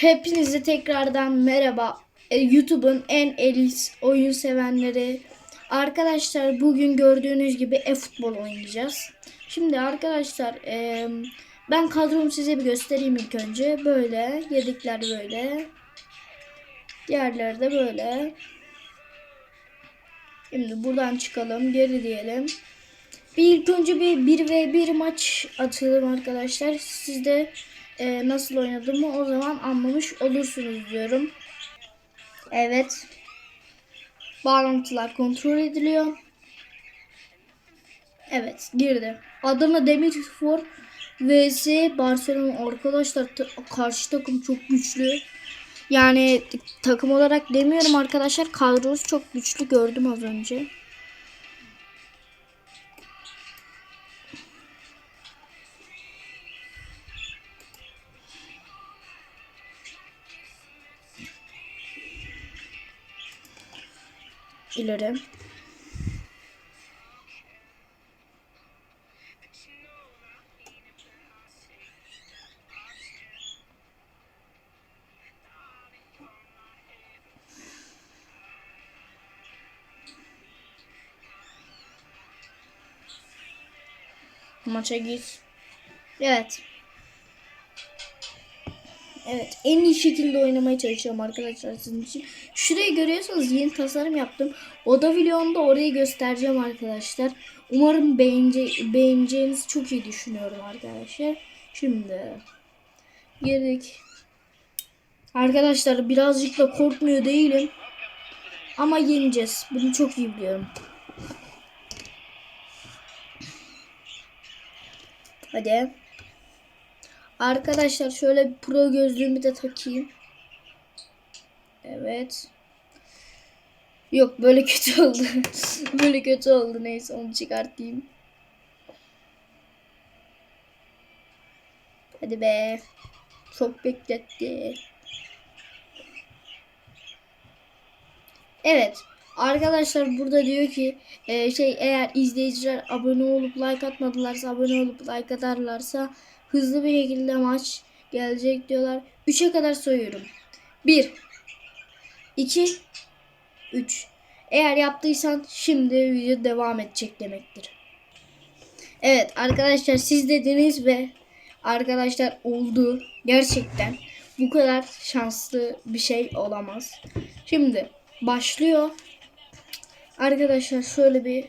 Hepinize tekrardan merhaba. E, YouTube'un en elit oyun sevenleri. Arkadaşlar bugün gördüğünüz gibi e-futbol oynayacağız. Şimdi arkadaşlar e, ben kadromu size bir göstereyim ilk önce. Böyle yedikler böyle. Diğerleri de böyle. Şimdi buradan çıkalım. Geri diyelim. Bir ilk önce bir 1v1 maç atalım arkadaşlar. Siz de e, nasıl oynadığımı o zaman anlamış olursunuz diyorum. Evet. Bağlantılar kontrol ediliyor. Evet girdi. Adana Demirspor vs Barcelona arkadaşlar karşı takım çok güçlü. Yani takım olarak demiyorum arkadaşlar kadrosu çok güçlü gördüm az önce. İleri. Maça gir. Evet. Evet en iyi şekilde oynamaya çalışıyorum arkadaşlar sizin için. Şurayı görüyorsanız yeni tasarım yaptım. Oda vlogunda orayı göstereceğim arkadaşlar. Umarım beğence, beğeneceğinizi çok iyi düşünüyorum arkadaşlar. Şimdi girdik. Arkadaşlar birazcık da korkmuyor değilim. Ama yeneceğiz. Bunu çok iyi biliyorum. Hadi. Arkadaşlar şöyle pro gözlüğümü de takayım. Evet. Yok böyle kötü oldu. böyle kötü oldu. Neyse onu çıkartayım. Hadi be. Çok bekletti. Evet. Arkadaşlar burada diyor ki e, şey eğer izleyiciler abone olup like atmadılarsa abone olup like atarlarsa hızlı bir şekilde maç gelecek diyorlar. 3'e kadar sayıyorum. 1 2 3 Eğer yaptıysan şimdi video devam edecek demektir. Evet arkadaşlar siz dediniz ve arkadaşlar oldu. Gerçekten bu kadar şanslı bir şey olamaz. Şimdi başlıyor. Arkadaşlar şöyle bir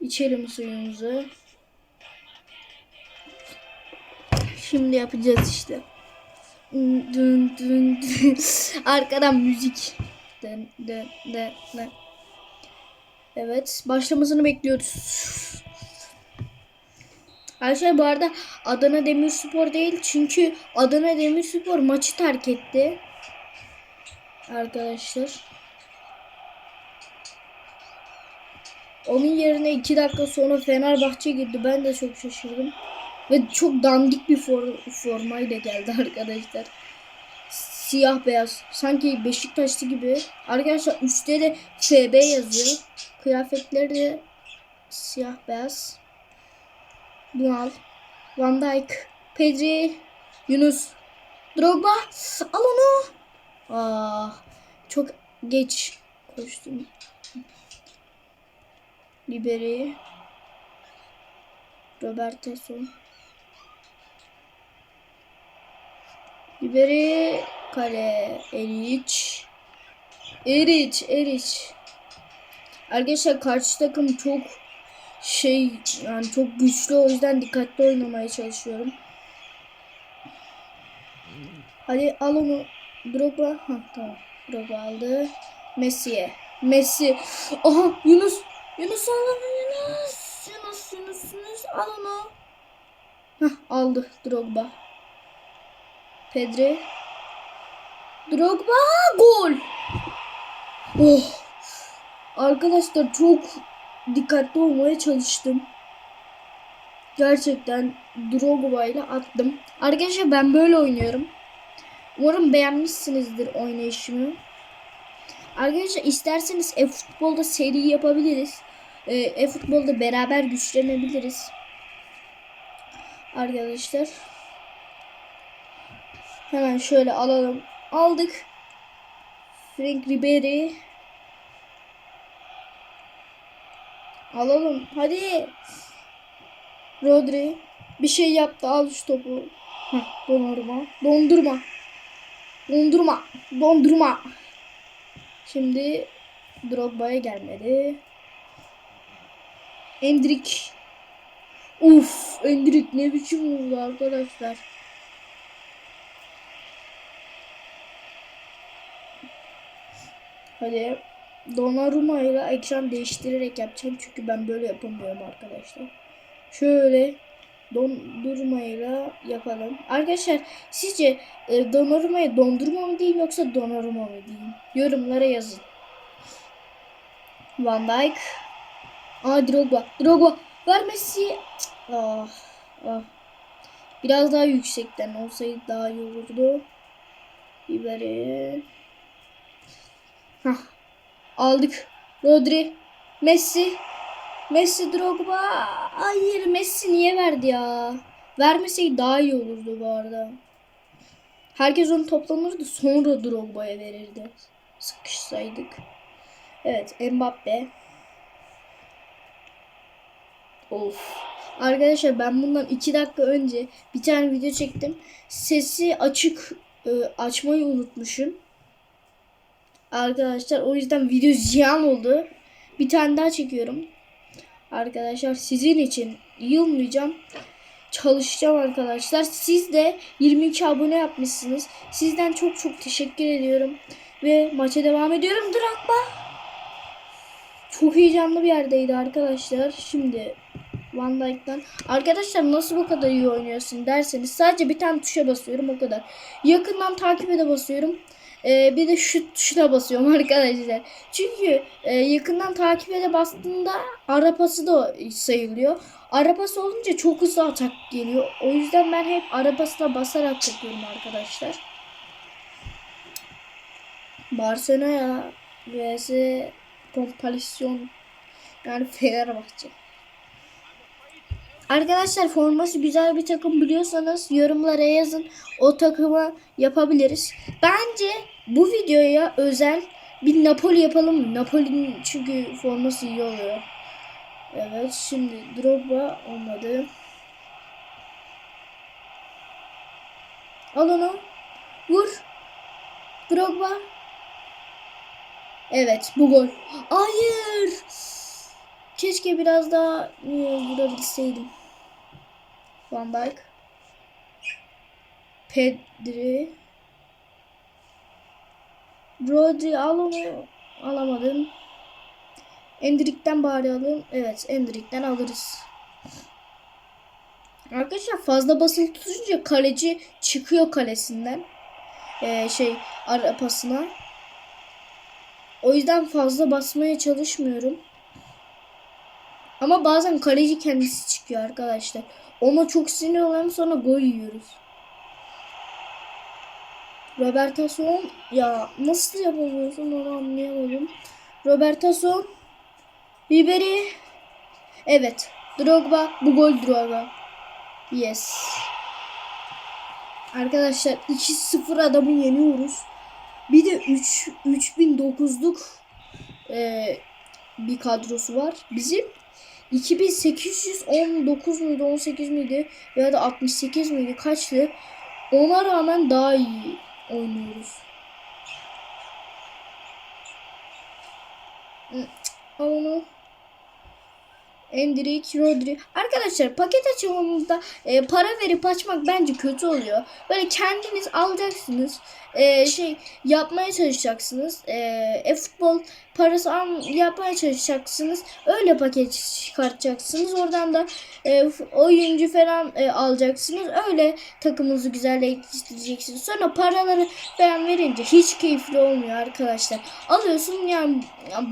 içelim suyumuzu. Şimdi yapacağız işte. Dün dün dün. Arkadan müzik. Dın dın dın dın. Evet başlamasını bekliyoruz. Arkadaşlar bu arada Adana Demirspor değil çünkü Adana Demirspor maçı terk etti. Arkadaşlar. Onun yerine 2 dakika sonra Fenerbahçe girdi. Ben de çok şaşırdım. Ve çok dandik bir for formayla geldi arkadaşlar. Siyah beyaz. Sanki Beşiktaşlı gibi. Arkadaşlar üstte de FB yazıyor. Kıyafetleri de siyah beyaz. Bunu al. Van Dijk. Pedri. Yunus. Drogba. Al onu. Aa, çok geç koştum. Ribery. Robertson. Ribery. Kale. Eriç. Eriç. Eriç. Arkadaşlar karşı takım çok şey yani çok güçlü o yüzden dikkatli oynamaya çalışıyorum. Hadi al onu. Drogba. Ha tamam. Drogba aldı. Messi'ye. Messi. Aha Yunus. Yunus al onu Yunus. Yunus Yunus Yunus al onu. Hah aldı Drogba. Pedri. Drogba gol. Oh. Arkadaşlar çok dikkatli olmaya çalıştım. Gerçekten Drogba ile attım. Arkadaşlar ben böyle oynuyorum. Umarım beğenmişsinizdir oynayışımı. Arkadaşlar isterseniz e-futbolda seri yapabiliriz. Ee, E-futbolda beraber güçlenebiliriz. Arkadaşlar. Hemen şöyle alalım. aldık. Frank Ribery. Alalım. Hadi. Rodri. Bir şey yaptı. Al şu topu. Heh, dondurma. Dondurma. Dondurma. Dondurma. Şimdi Drogba'ya gelmedi. Endrik. Uf, Endrik ne biçim vurdu arkadaşlar. Hadi Donnarumma ile ekran değiştirerek yapacağım çünkü ben böyle yapamıyorum arkadaşlar. Şöyle dondurma ile yapalım. Arkadaşlar sizce e, Donnarumma'ya dondurma mı diyeyim yoksa Donnarumma mı diyeyim? Yorumlara yazın. Van Dijk. Aa Drogba. Drogba. Ver Messi. Ah, ah. Biraz daha yüksekten olsaydı daha iyi olurdu. Biberi. Hah. Aldık. Rodri. Messi. Messi Drogba. Hayır Messi niye verdi ya? Vermeseydi daha iyi olurdu bu arada. Herkes onu toplanırdı sonra Drogba'ya verirdi. Sıkışsaydık. Evet Mbappe. Of. Arkadaşlar ben bundan 2 dakika önce bir tane video çektim. Sesi açık e, açmayı unutmuşum. Arkadaşlar o yüzden video ziyan oldu. Bir tane daha çekiyorum. Arkadaşlar sizin için yılmayacağım. Çalışacağım arkadaşlar. Siz de 22 abone yapmışsınız. Sizden çok çok teşekkür ediyorum. Ve maça devam ediyorum. Drogba. Çok heyecanlı bir yerdeydi arkadaşlar. Şimdi Van Dijk'ten. Arkadaşlar nasıl bu kadar iyi oynuyorsun derseniz sadece bir tane tuşa basıyorum o kadar. Yakından takip ede basıyorum. Ee, bir de şu tuşuna basıyorum arkadaşlar. Çünkü e, yakından takip ede bastığında arapası da sayılıyor. Arapası olunca çok hızlı atak geliyor. O yüzden ben hep arapasına basarak yapıyorum arkadaşlar. Barcelona vs Kompalisyon yani Fenerbahçe. Arkadaşlar forması güzel bir takım biliyorsanız yorumlara yazın. O takımı yapabiliriz. Bence bu videoya özel bir Napoli yapalım? Napoli'nin çünkü forması iyi oluyor. Evet şimdi Drogba olmadı. Al onu. Vur. Drogba. Evet bu gol. Hayır. Keşke biraz daha e, vurabilseydim. Van Dijk. Pedri. Rodri al onu. Alamadım. Endrik'ten bari alayım. Evet Endrik'ten alırız. Arkadaşlar fazla basılı tutunca kaleci çıkıyor kalesinden. Ee, şey ara pasına. O yüzden fazla basmaya çalışmıyorum. Ama bazen kaleci kendisi çıkıyor arkadaşlar. Ona çok sinir oluyorum sonra gol yiyoruz. Robertason ya nasıl yapamıyorsun onu anlayamadım. Robertason Ribery Evet Drogba bu gol Drogba Yes Arkadaşlar 2-0 adamı yeniyoruz. Bir de 3 3009'luk e, bir kadrosu var. Bizim 2819 muydu 18 miydi ya da 68 miydi kaçtı? Ona rağmen daha iyi oynuyoruz. Al onu. Endrik, Rodri. Arkadaşlar paket açılımında e, para verip açmak bence kötü oluyor. Böyle kendiniz alacaksınız. E, şey yapmaya çalışacaksınız. E, e futbol parası al, yapmaya çalışacaksınız. Öyle paket çıkartacaksınız. Oradan da e, oyuncu falan e, alacaksınız. Öyle takımınızı güzelleştireceksiniz. Sonra paraları falan verince hiç keyifli olmuyor arkadaşlar. Alıyorsun yani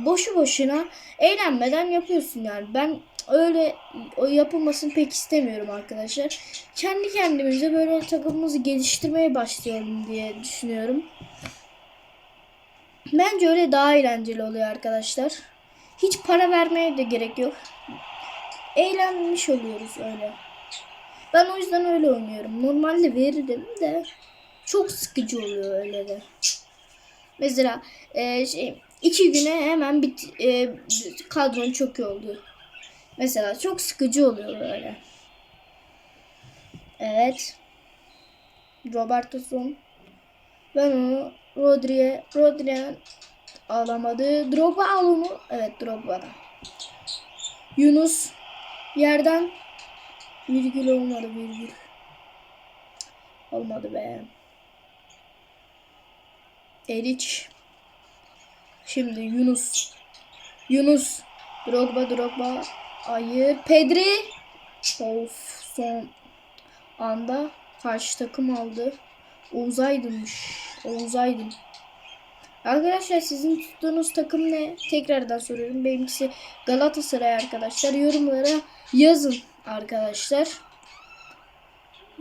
boşu boşuna eğlenmeden yapıyorsun yani. Ben öyle o yapılmasını pek istemiyorum arkadaşlar. Kendi kendimize böyle takımımızı geliştirmeye başlayalım diye düşünüyorum. Bence öyle daha eğlenceli oluyor arkadaşlar. Hiç para vermeye de gerek yok. Eğlenmiş oluyoruz öyle. Ben o yüzden öyle oynuyorum. Normalde verirdim de çok sıkıcı oluyor öyle de. Mesela e, şey, iki güne hemen bit, e, kadron çok iyi oldu. Mesela çok sıkıcı oluyor böyle. Evet. Robertson. Ben onu Rodri'ye Rodri'ye alamadı. Drogba al onu. Evet Drogba'da. Yunus yerden virgül olmadı virgül. Olmadı be. Eriç. Şimdi Yunus. Yunus. Drogba Drogba. Hayır. Pedri. Of son anda karşı takım aldı. Oğuz Aydın'mış. Oğuz Aydın. Arkadaşlar sizin tuttuğunuz takım ne? Tekrardan soruyorum. Benimkisi Galatasaray arkadaşlar. Yorumlara yazın arkadaşlar.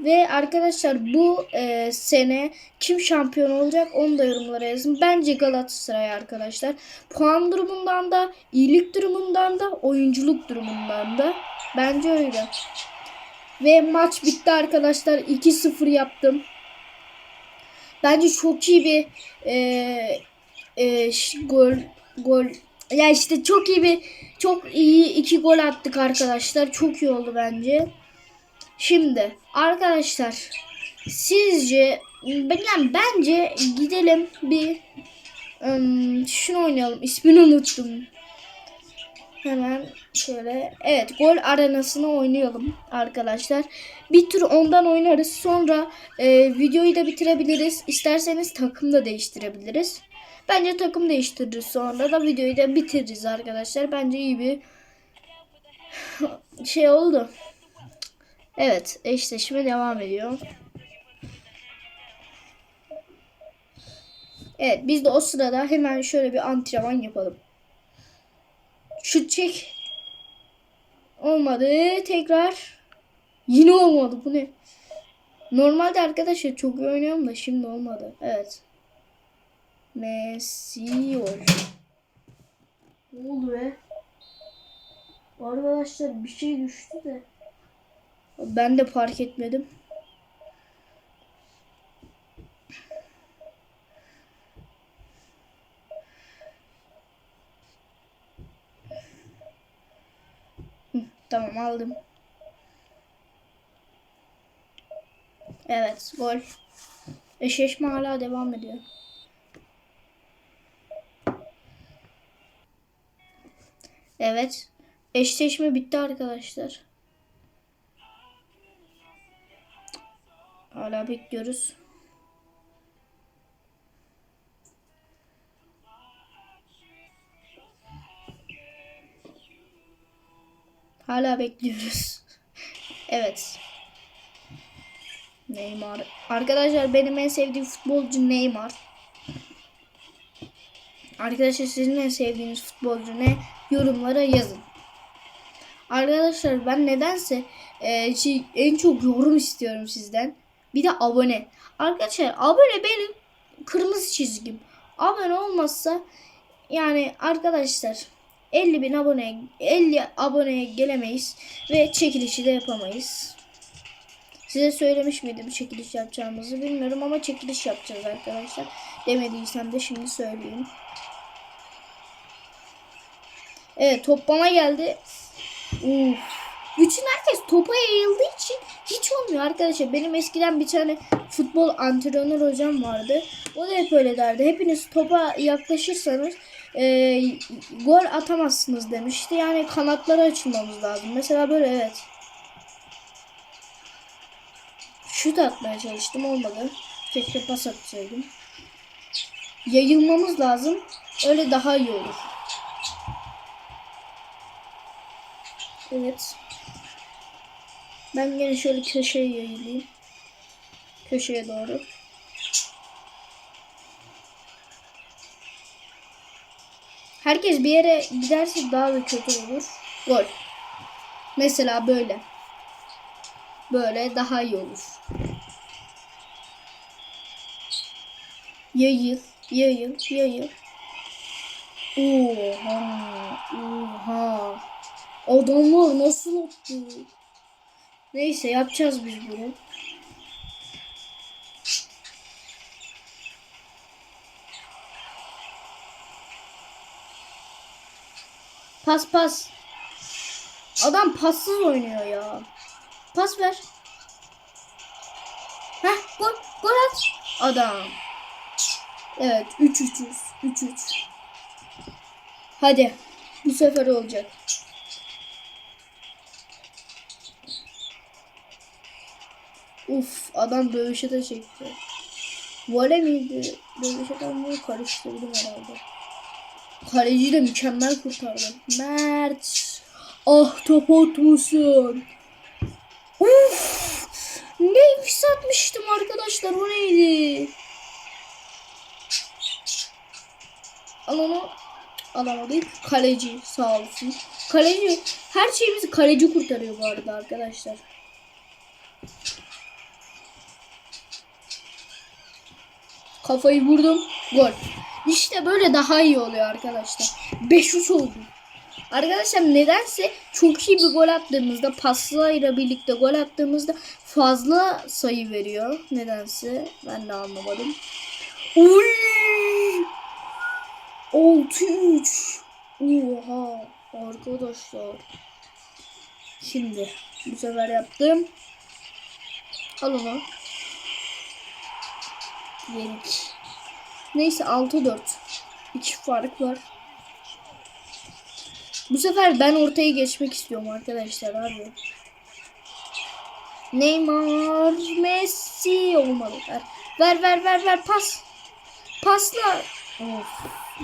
Ve arkadaşlar bu e, sene kim şampiyon olacak onu da yorumlara yazın. Bence Galatasaray arkadaşlar. Puan durumundan da, iyilik durumundan da, oyunculuk durumundan da. Bence öyle. Ve maç bitti arkadaşlar. 2-0 yaptım. Bence çok iyi bir e, e, gol gol ya işte çok iyi bir çok iyi iki gol attık arkadaşlar. Çok iyi oldu bence. Şimdi arkadaşlar sizce ben yani bence gidelim bir ım, şunu oynayalım. İsmini unuttum. Hemen şöyle evet gol arenasını oynayalım arkadaşlar. Bir tur ondan oynarız. Sonra e, videoyu da bitirebiliriz. İsterseniz takım da değiştirebiliriz. Bence takım değiştiririz. Sonra da videoyu da bitiririz arkadaşlar. Bence iyi bir şey oldu. Evet eşleşme devam ediyor. Evet biz de o sırada hemen şöyle bir antrenman yapalım. Şut çek. Olmadı. Tekrar. Yine olmadı. Bu ne? Normalde arkadaşlar çok iyi oynuyorum da şimdi olmadı. Evet. Messi ol. Ne oldu be? Arkadaşlar bir şey düştü de. Ben de fark etmedim. Tamam aldım. Evet gol. Eşleşme hala devam ediyor. Evet. Eşleşme bitti arkadaşlar. Hala bekliyoruz. Hala bekliyoruz. evet. Neymar. Arkadaşlar benim en sevdiğim futbolcu Neymar. Arkadaşlar sizin en sevdiğiniz futbolcu ne? Yorumlara yazın. Arkadaşlar ben nedense e, şey, en çok yorum istiyorum sizden. Bir de abone. Arkadaşlar abone benim kırmızı çizgim. Abone olmazsa yani arkadaşlar 50 bin abone 50 aboneye gelemeyiz ve çekilişi de yapamayız. Size söylemiş miydim çekiliş yapacağımızı bilmiyorum ama çekiliş yapacağız arkadaşlar. Demediysem de şimdi söyleyeyim. Evet top bana geldi. Uf. Bütün herkes topa yayıldığı için hiç olmuyor arkadaşlar. Benim eskiden bir tane futbol antrenör hocam vardı. O da hep öyle derdi. Hepiniz topa yaklaşırsanız e, gol atamazsınız demişti. Yani kanatları açılmamız lazım. Mesela böyle evet. Şut atmaya çalıştım olmadı. Keşke pas atsaydım. Yayılmamız lazım. Öyle daha iyi olur. Evet. Ben yine şöyle köşeye yayılayım. Köşeye doğru. Herkes bir yere giderse daha da kötü olur. Gol. Mesela böyle. Böyle daha iyi olur. Yayıl, yayıl, yayıl. Oha, oha. Adamlar nasıl attı? Neyse yapacağız biz bunu. Pas pas. Adam passız oynuyor ya. Pas ver. Heh gol gol at. Adam. Evet 3 3 3 3 Hadi bu sefer olacak. Uf adam dövüşe de çekti. Vole miydi? Dövüşe mı karıştırdım herhalde. Kaleci de mükemmel kurtardı. Mert. Ah top atmasın. Uf. Ne satmıştım arkadaşlar o neydi? Al onu. Alamadık. Kaleci sağ olsun. Kaleci her şeyimizi kaleci kurtarıyor bu arada arkadaşlar. Kafayı vurdum. Gol. İşte böyle daha iyi oluyor arkadaşlar. 5-3 oldu. Arkadaşlar nedense çok iyi bir gol attığımızda paslayla birlikte gol attığımızda fazla sayı veriyor. Nedense ben de anlamadım. Oy! 6-3. Oha arkadaşlar. Şimdi bu sefer yaptım. Al onu. Yenik. Neyse 6-4. 2 fark var. Bu sefer ben ortaya geçmek istiyorum arkadaşlar abi. Neymar, Messi olmalı. Ver ver ver ver, ver. pas. Pasla. Of,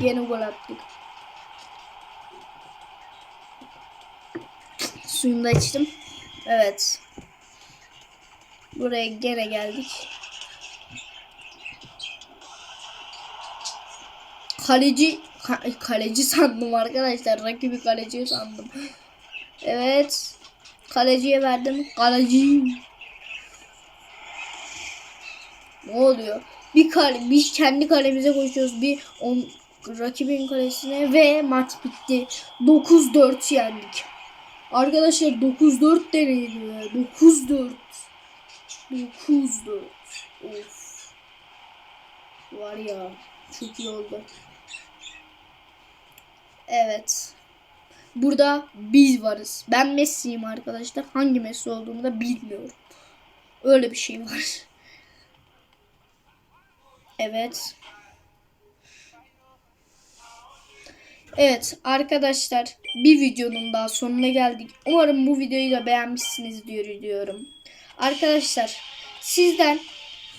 yeni gol attık. Suyunu da içtim. Evet. Buraya gene geldik. Kaleci ka- kaleci sandım arkadaşlar. Rakibi kaleci sandım. Evet. Kaleciye verdim. Kaleci. Ne oluyor? Bir kale, biz kendi kalemize koşuyoruz. Bir on, rakibin kalesine ve maç bitti. 9-4 yendik. Arkadaşlar 9-4 deneydi. 9-4. 9-4. Of. Var ya. Çok iyi oldu. Evet. Burada biz varız. Ben Messi'yim arkadaşlar. Hangi Messi olduğumu da bilmiyorum. Öyle bir şey var. Evet. Evet arkadaşlar bir videonun daha sonuna geldik. Umarım bu videoyu da beğenmişsiniz diyor diyorum. Arkadaşlar sizden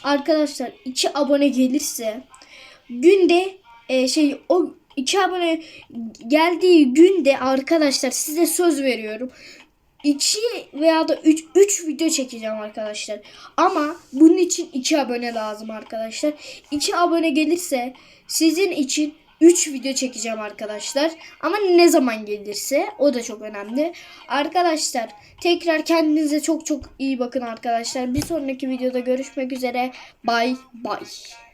arkadaşlar 2 abone gelirse günde e, şey o 2 abone geldiği günde arkadaşlar size söz veriyorum. 2 veya da 3 3 video çekeceğim arkadaşlar. Ama bunun için 2 abone lazım arkadaşlar. 2 abone gelirse sizin için 3 video çekeceğim arkadaşlar. Ama ne zaman gelirse o da çok önemli. Arkadaşlar tekrar kendinize çok çok iyi bakın arkadaşlar. Bir sonraki videoda görüşmek üzere. Bye bye.